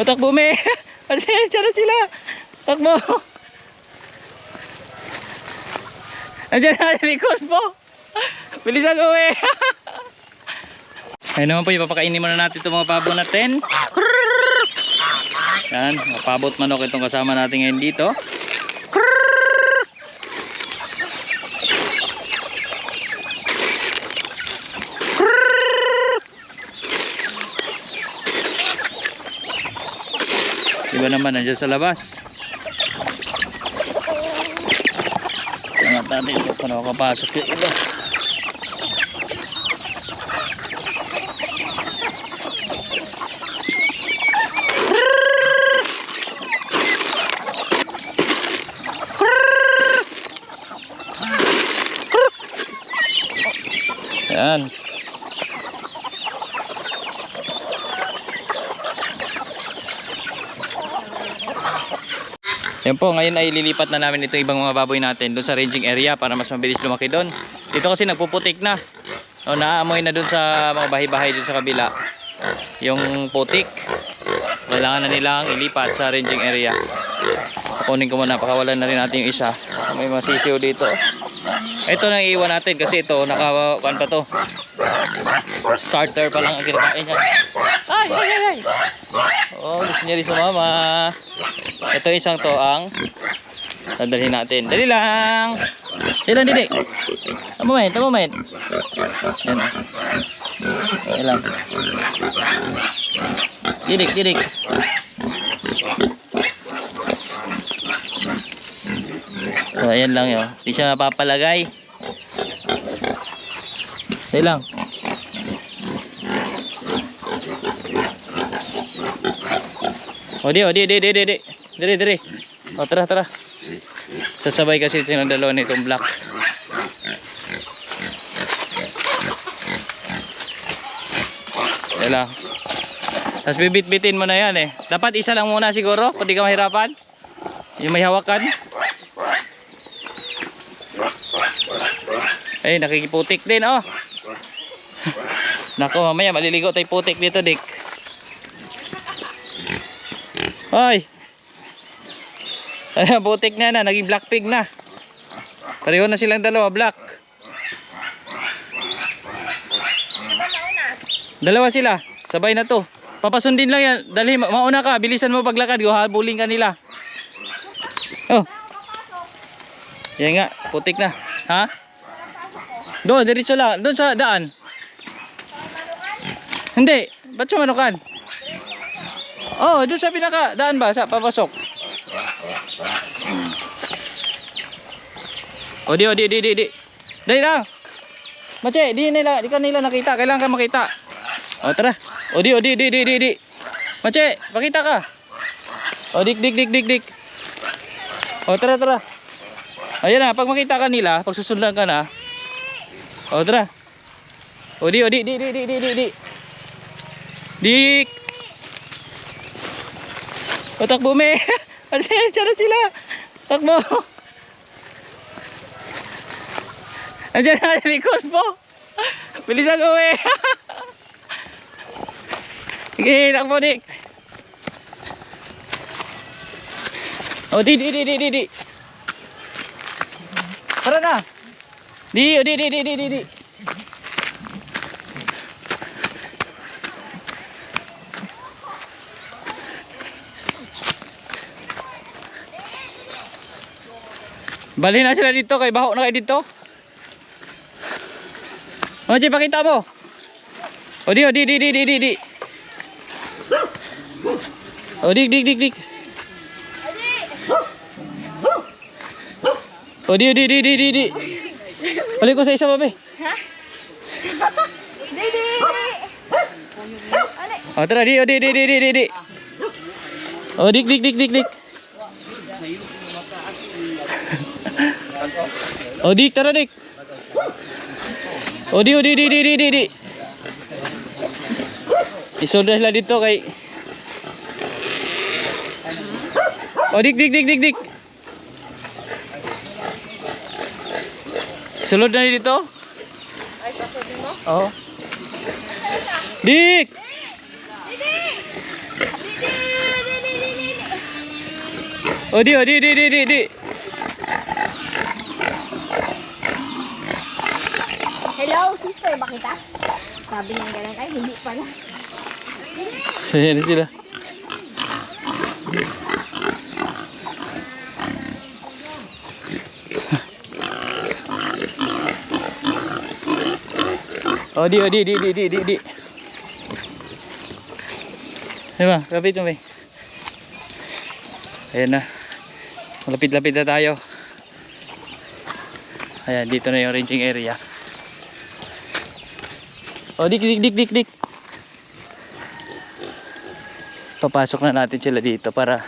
O takbo me. Pasensya na sila. Takbo. Andiyan na sa likod po. Bilisan mo me. Ayun naman po, ipapakainin muna natin itong mga pabo natin. Yan, mga pabot manok itong kasama natin ngayon dito. Naman nandiyan sa labas. Angat natin ito kung makapasok yung iba. Yan. Yan po, ngayon ay lilipat na namin ito ibang mga baboy natin doon sa ranging area para mas mabilis lumaki doon. Dito kasi nagpuputik na. O, naamoy na doon sa mga bahay-bahay doon sa kabila. Yung putik. Kailangan na nilang ilipat sa ranging area. Kukunin ko muna, pakawalan na rin natin yung isa. May masisiw dito. Ito nang iiwan natin kasi ito, naka, kan pa to. Starter pa lang ang kinakain niya. Ay, ay, ay, ay. Oh, gusto niya rin sumama. Ito isang to ang dadalhin natin. Dali lang. Dali lang, dili. A moment, a moment. Yan. Dali lang. Didik, didik. So, ayan lang yun. Hindi siya mapapalagay. Dali lang. O di, o di, di, di, di, di. Diri, diri. O tara, tara. Sasabay kasi yung dalawa nitong black. Lang. Tapos bibit-bitin mo na yan eh. Dapat isa lang muna siguro, di ka mahirapan. Yung may hawakan. Ay, nakikiputik din, oh. Nako, mamaya maliligo tayo putik dito, Dick. Hoy. Ay, butik na na, naging black pig na. Pareho na silang dalawa, black. Dalawa sila, sabay na to. Papasundin lang yan, dali, ma- mauna ka, bilisan mo paglakad, habulin ka nila. Oh. Yan nga, putik na. Ha? Doon, diretso lang, doon sa daan. Hindi, ba't siya manukan? Oh, doon sa pinaka daan ba sa papasok? O di, o di, di, di, di. Dali lang. Mache, di nila, di ka nila nakita. Kailangan ka makita. O tara. O di, o di, di, di, di, di. Mache, pakita ka. O dik, dik, dik, dik, dik. O tara, tara. Ayan na, pag makita ka nila, pag susundan ka na. O tara. O di, o di, di, di, di, di, di, di. Dik. O takbo me. Pasensya na sila. Takbo. Andiyan na sa likod po. Bilisan eh. Sige, takbo dik. O di di di di di di. Tara na. Di o di di di di di di. Bali na sila dito kay baho na kayo dito. O, Jay, pakita mo. O, di, o, di, di, di, di, di, di. O, dik, dik, dik, dik. O, di, di, di, di, di, di. Balik ko sa isa, babe. Di, di, di. O, tara, di, o, di, di, di, di, di, di. O, dik, dik, dik, dik, dik. O, dik, tara, dik. O, di, o, di, di, di, di, di, di. Isolda sila dito kay... O, dik, dik, dik, dik, dik. Sulod na dito? Ay, pasodin mo? Oo. Dik! O di, o di, di, di, di, di. Hello, sister, ba kita? Sabi niya ganun, ay hindi pala. Ayan sila. Oh, di, oh, di, di, di, di, di, di. Diba, kapit mo ba? Ayan na. Malapit-lapit na tayo. Ayan, dito na yung ranging area. Oh, dik, dik, dik, dik, dik. Papasok na natin sila dito para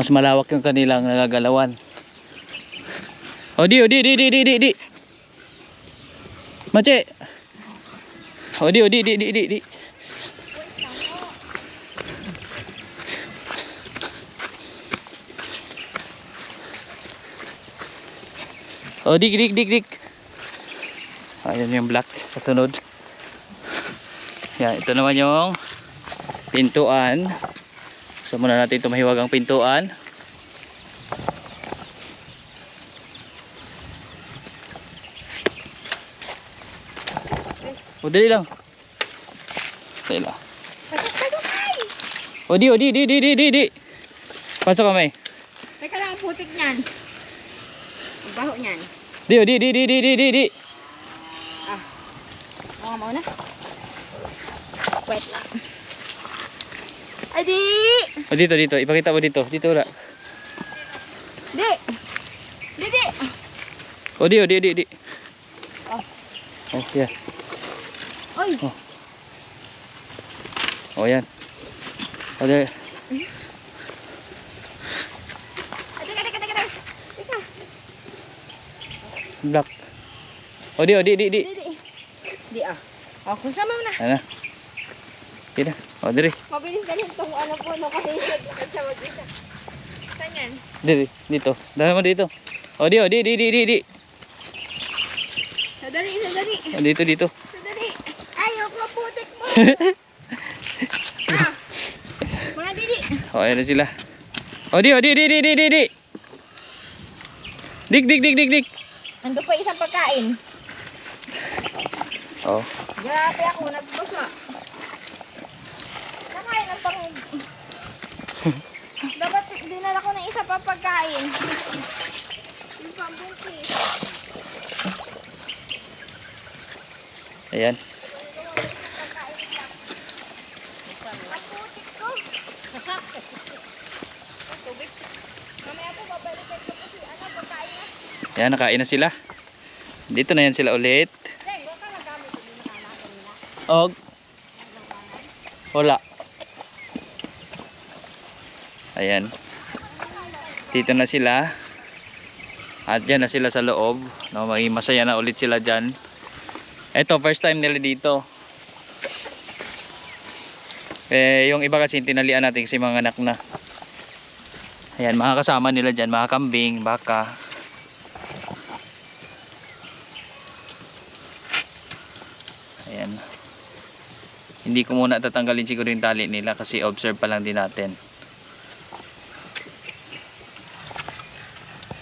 mas malawak yung kanilang nagagalawan. O di, o di, di, di, di, di, di. Mache. O di, o di, di, di, di, di. O dik, dik, dik, dik. Ayan yung black. Kasunod. Yan, ito naman yung pintuan. So muna natin ito mahiwag ang pintuan. O dali lang. Dali lang. O di, o di, di, di, di, di, di. Pasok kami. Teka lang, ang putik niyan. Baho niyan. Di, o di, di, di, di, di, di. Ah. Ako nga muna. Wait lang. Adi! O dito, dito. Ipakita mo dito. Dito wala. Di! Di, di! O di, o di, di, di. Oh. Oh, yeah. Oy! O yan. O di. Black. O di, o di, di, di. Di, di. Di, ah. Oh, kung sama mo na. Ano? Kina. O diri. Mabilis na itong ano po, no, kasi shit na siya mag-isa. Saan yan? Dito. Dala mo dito. O di, o di, di, di, di, di. Sadali, sadali. O dito, dito. Sadali. Ayaw ko, putik mo. ah. Mga didi. O ayan na sila. O di, o di, di, di, di, di, di. Dik, dik, dik, dik, dik. Ando pa isang pagkain. O. Grabe ako, nagbasa. Pang... Dapat dinala ko ng isa pa pagkain. Yung pambungkis. Ayan. Ano. Ayan, nakain na sila. Dito na yan sila ulit. Deng, huwag ka nagamit ko din na kanina. Og. Wala. Ayan. Dito na sila. At dyan na sila sa loob. No, maging masaya na ulit sila dyan. Ito, first time nila dito. Eh, yung iba kasi tinalian natin kasi mga anak na. Ayan, mga kasama nila dyan. Mga kambing, baka. Ayan. Hindi ko muna tatanggalin siguro yung tali nila kasi observe pa lang din natin.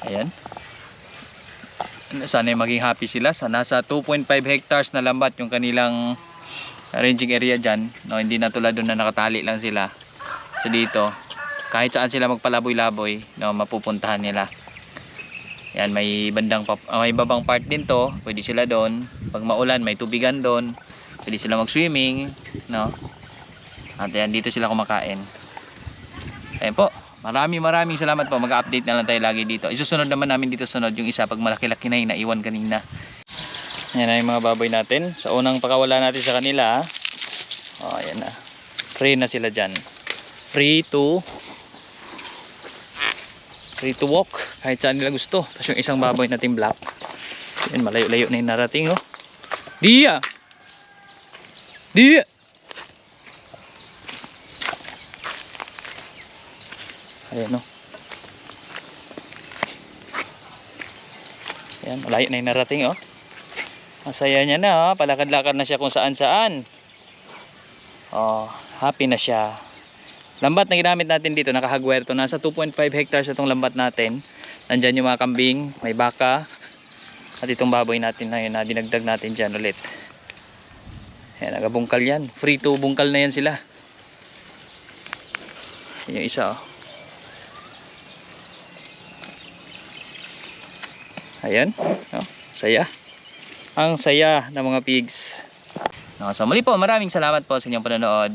Ayan. Sana maging happy sila. Sa nasa 2.5 hectares na lambat yung kanilang ranging area dyan. No, hindi na tulad doon na nakatali lang sila. So dito, kahit saan sila magpalaboy-laboy, no, mapupuntahan nila. Yan, may bandang ah, may babang part din to. Pwede sila doon. Pag maulan, may tubigan doon. Pwede sila mag-swimming, no? At yan, dito sila kumakain. Ayan po. Maraming maraming salamat po. Mag-update na lang tayo lagi dito. Isusunod naman namin dito sunod yung isa pag malaki-laki na yung naiwan kanina. Yan na yung mga baboy natin. Sa unang pakawala natin sa kanila, oh, ayan na. Free na sila dyan. Free to free to walk kahit saan nila gusto. Tapos yung isang baboy natin black. Yan, malayo-layo na yung narating, oh. Dia! Dia! Ayan, oh. Ayan, malayo na yung narating, oh. Masaya niya na, oh. Palakad-lakad na siya kung saan-saan. Oh, happy na siya. lambat na ginamit natin dito, nakahagwerto. Nasa 2.5 hectares itong lambat natin. Nandyan yung mga kambing, may baka. At itong baboy natin na yun na dinagdag natin dyan ulit. Ayan, nagabungkal yan. Free to bungkal na yan sila. Yan yung isa oh. Ayan. Oh, saya. Ang saya ng mga pigs. No, so muli po, maraming salamat po sa inyong panonood.